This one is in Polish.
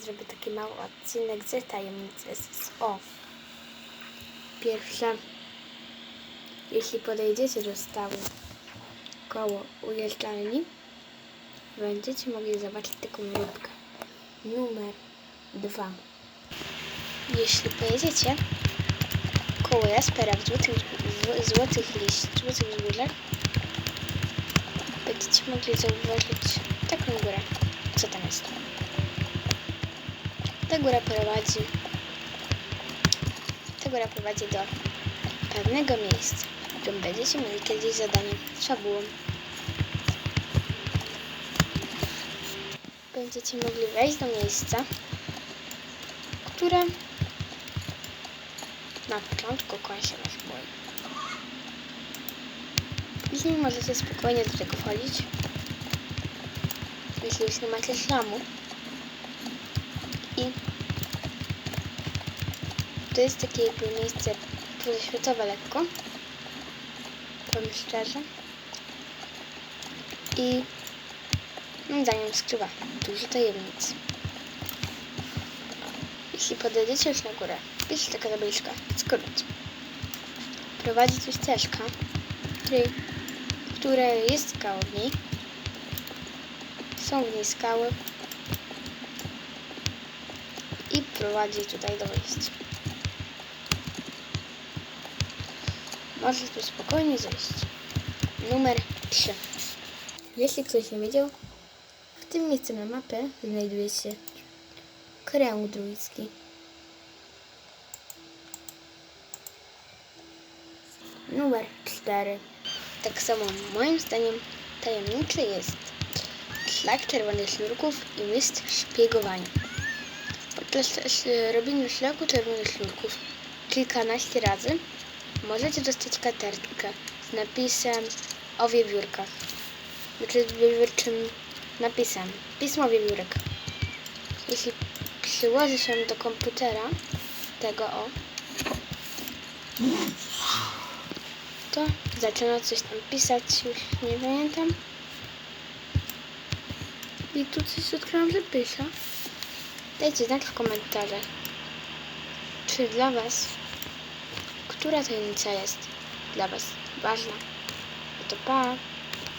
Zrobię taki mały odcinek z tajemnicy SSO. Pierwsza, jeśli podejdziecie do stołu koło ujeżdżalni, będziecie mogli zobaczyć taką lubkę. Numer dwa. Jeśli pojedziecie koło Jaspera w złotych, zł- złotych liść, złotych wzgórzach, będziecie mogli zauważyć taką górę. Co tam jest? Ta góra prowadzi. Ta góra prowadzi do pewnego miejsca, w którym będziecie mieli kiedyś zadanie z fabułą. Będziecie mogli wejść do miejsca, które na początku koń się was boi. Później możecie spokojnie do tego wchodzić, jeśli już nie macie szlamu. I to jest takie jakby miejsce pozaświatowe lekko. Powiem szczerze. I moim zdaniem skrywa dużo tajemnic. Jeśli podejdziecie już na górę, jest taka tabliczka, skrót. Prowadzi tu ścieżka, której, która jest niej. Są w niej skały i prowadzi tutaj do wejścia. Możesz tu spokojnie zejść. Numer 3. Jeśli ktoś nie wiedział, w tym miejscu na mapie znajduje się kręg druicki. Numer 4. Tak samo moim zdaniem tajemniczy jest szlak czerwonych sznurków i mistrz szpiegowania. Podczas sz- robienia szlaku czerwonych sznurków kilkanaście razy możecie dostać karteczkę z napisem o wiewiórkach. Znaczy z wiewiórczym napisem. Pismo wiewiórek. Jeśli przyłoży się do komputera tego o, to zaczyna coś tam pisać, już nie pamiętam. I tu coś odkryłam, że pisze. Dajcie znać w komentarzach, czy dla Was, która tajemnica jest dla Was ważna. No to pa!